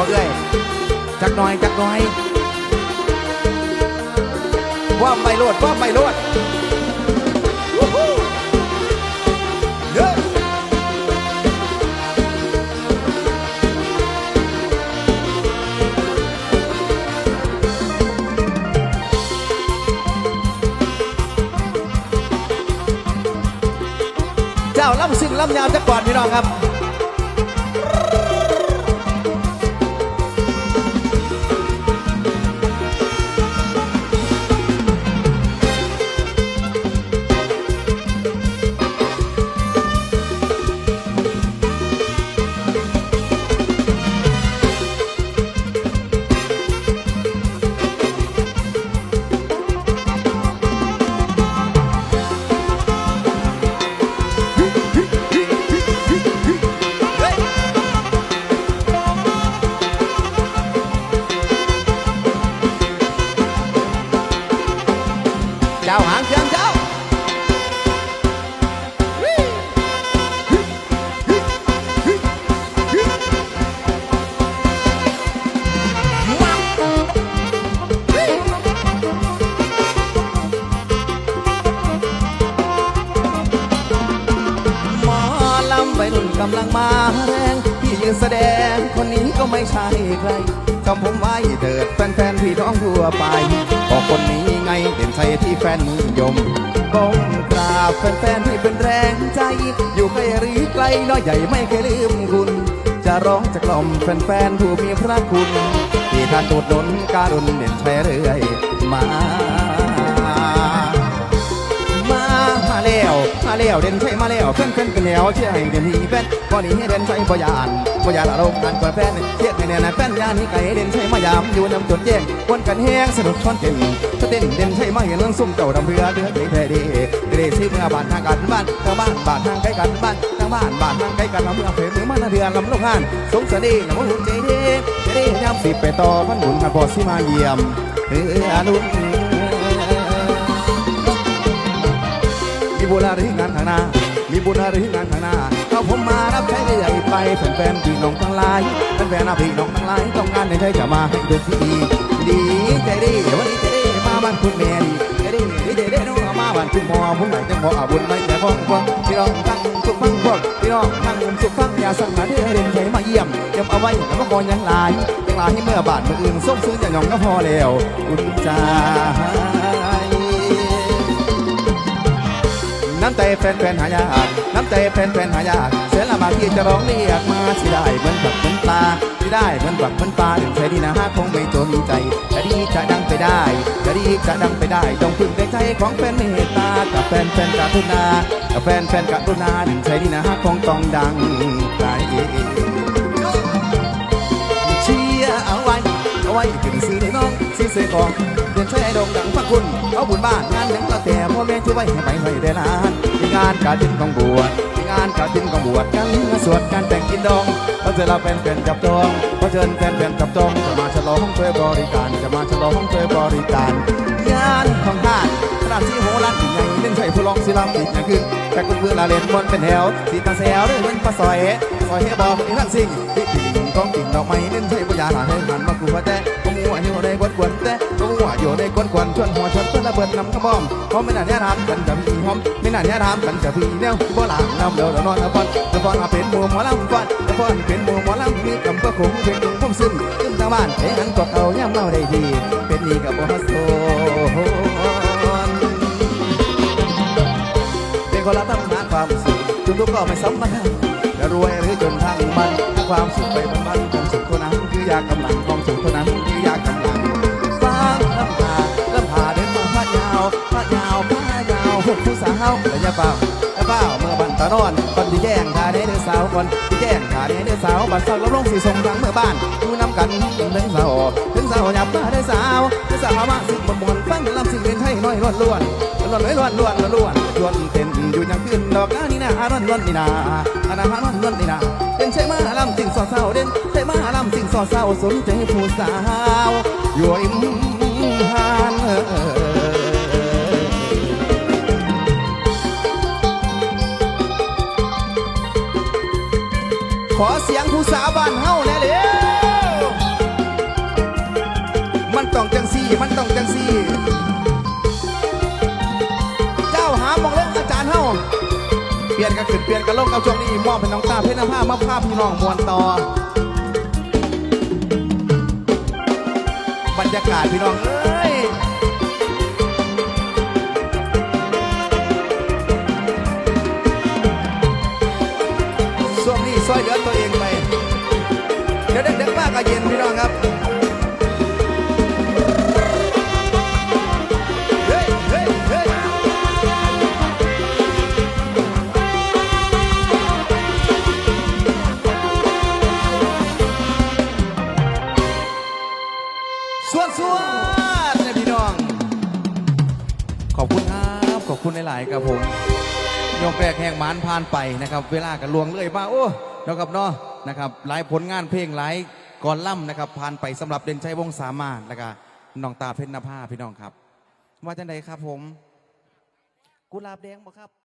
บ่เอ้ยจักหน่อยจักหน่อยว่าไม่โลดว่าไม่โลดวู้ฮู้เด้อเจ้าล่ำสิ่งล่ำยาวจะก่อนพี่น้องครับ กำลังมาแรงที่ยืนแสดงคน ก็ไม่ใช่ใครจำผมไว้เถิดแฟนๆพี่น้องทั่วไปบอกคนนี้ไงเด่นชัยที่แฟนนิยมก้มกราบแฟนๆที่เป็นแรงใจ อยู่ไกลหรือไกลน้อยใหญ่ไม่เคยลืมคุณ จะร้องจะกล่อมแฟนๆผู้มีพระคุณ ที่ท่านตูดหนุนการุณเด่นชัยเรื่อยมา มาแล้วเด่นใชัยมาแล้วเพื่อนเพื่อนกันแล้วเชื่อให้เด่นที่แฟนก่อนนี้ให้เด่นใชัยบ่ยานบ่ยานอารมณ์กันกว่าแฟนเทียดให้แน่นแฟนยานนี้ไก่เด่นใชัยมายามอยู่นำจดแจ้งวนกันแห้งสนุกชอนเต้นถ้าเต้นเด่นใชัยมาเห็นเรื่องซุ่มเจ้าดำเรือเดือดแท้ดีเดซี่เมื่อบ้านทางกันบ้านทางบ้านบ้านทางใกล้กันบ้านทางบ้านบ้านทางใกล้กันลำเมื่อเฟรมมาเดือนลำลูกห่านสงสารดีลำหุ่นใจดีใจดียามสิบไปต่อพันบุญกันพอสิมาเยี่ยมเอออนุมี บุญอะไรงานข้างหน้า มีบุญอะไรงานข้างหน้าเอาผมมารับใช้ได้ใหญ่ไปแฟนๆพี่น้องทั้งหลายแฟนๆนพี่น้องทั้งหลายต้องการในใจจะมาให้ดูที่ดีดีใจดีวันนี้ใจดีมาบ้านคุณแม่ดีใจดีดีใจดีน้องมาบ้านคุณหมอผมไหนจังพออาบุญไม่แต่พองพองพี่น้องตั้งสุขฟังพวกพี่น้องตั้งสุขฟังอย่าสั่งมาเด้อเด่นใจมาเยี่ยมเยี่ยมเอาไว้แล้วก็คอยยังหลายยังหลายให้เมื่อบาทเมืออื่นส่งซื้ออย่างน้องก็พอแล้วอุ่นใจ น้ำใจแฟนๆหายากน้ำใจแฟนๆหายากเสียละบาที่จะร้องเรียกมาสิได้เหมือนแบบเหมือนปลาสิได้เหมือนแบบเหมือนปลาถึงใจดีนะฮะคงไม่จนใจจะดีจะดังไปได้จะดีจะดังไปได้ต้องพึ่งใจของแฟนเมตตากับแฟนแฟนๆกรุณากับแฟนแฟนๆกรุณาถึงใจดีนะฮะคงต้องดังไกลเชียร์เอาไว้เอาไว้ขึ้นซื้อน้องซื้อเสื้อของ เดินใช้ไอ้ดงดังพักคุณเอาบุญบ้านงานหยังก็แต่พ่อแม่ช่วยไว้ให้ไปให้ได้นานมีงานการดินของบวชมีงานการดินของบวชกันสวดการแต่งกินดองเพราะเจอเราเป็นเป็นจับจองเพราะเชิญแฟนเป็นจับจองจะมาฉลองช่วยบริการ จะมาฉลองช่วยบริการ งานของท่านขนาดที่โหรันใหญ่เล่นใช่ผู้ลองศิลป์อีกอย่างขึ้นแต่คุณเพื่อนลาเล่นบนเป็นแถวสีตาแซวด้วยเงินปลาซอย ซอยให้บอกอีนั่นสิ่งที่จริงกองกิ่งดอกไม้เล่นใช่ปัญญาหาให้หันมากูว่าแต่ก็มัวอยู่ในกวนกวนแต่ก็มัวอยู่ในกวนกวนชวนหัวชวนเพื่อนระเบิดนำกระบอมเพราะไม่น่าแน่ทำกันจะพี่หอมไม่น่าแน่ทำกันจะพี่แนวโบราณนำเดี๋ยวนอนตะพอนตะพอนมาเป็นหมู่หมอลำฟันตะพอนเป็นหมู่หมอลำมีกำก็คงเป็นคงพุ่มซึมขึ้นทางบ้านไอ้หันกดเอาย่ำเมาได้ดีเป็นนี่กับบ่ฮัสโซเป็นคนละตั้งนาความสุขจนทุกข์ก็ไม่สำคัญ จะรวยหรือจนทางมันถ้าความสุขไปบนบันความสุขเท่านั้นคือยากำลังความสุขเท่านั้นคือยากำลังฟังลำพาลำพาเดินมาพระยาวพระยาวพระยาวพวกผู้สาวระยะเป่าระเป่าเมื่อบันตานอนคนที่แย่งทาเนื้อสาวคนที่แย่งทาเนื้อสาวบัดสักลำลงสีส่งทางเมื่อบ้านดูน้ำกันถึงสาวถึงสาวหยับมาได้สาวถึงสาวมาสิ่งบนบนฟังลำสิ่งเล่นให้น้อยล้วนล้วน ล้วนล้วนล้วนล้วนล้วนล้วนเต้นอยู่ย่างขึ้นดอกนานี่นะล้วนล้วนนี่นะอานาล้วนล้วนนี่นะเป็นใช่มาลำสิ่งสอดเศร้าเด่นใช่มาลำสิ่งสอดเศร้าสนใจผู้สาวอยู่ริมหานขอเสียงผู้สาวบ้านเฮาแน่เร็วต้องจังซี่มันต้อง นกันขึ้นเปลี่ยนกันลงเอาช่วงนี้มอบเป็นน้องตาเพชรน้ำผ้ามาภาพพี่น้องมวลต่อบรรยากาศพี่น้องเอ้ยช่วงนี้ซอยเหลือตัวเองไป เดี๋ยวเด็กๆมากก็เย็นพี่น้องครับ สวนสวนเนี่ยพี่น้อง ขอบคุณครับ ขอบคุณหลายๆครับผมยมแปกแห่งมานผ่านไปนะครับ เวลากันลวงเลยมาโอ้เนาะครับเนาะนะครับหลายผลงานเพลงหลายก่อนล่ำนะครับผ่านไปสำหรับเด่นชัยวงสามารถแล้วก็น้องตาเพชรนภาพี่น้องครับ ว่าจังไดครับผมกุหลาบแดงบ่ครับ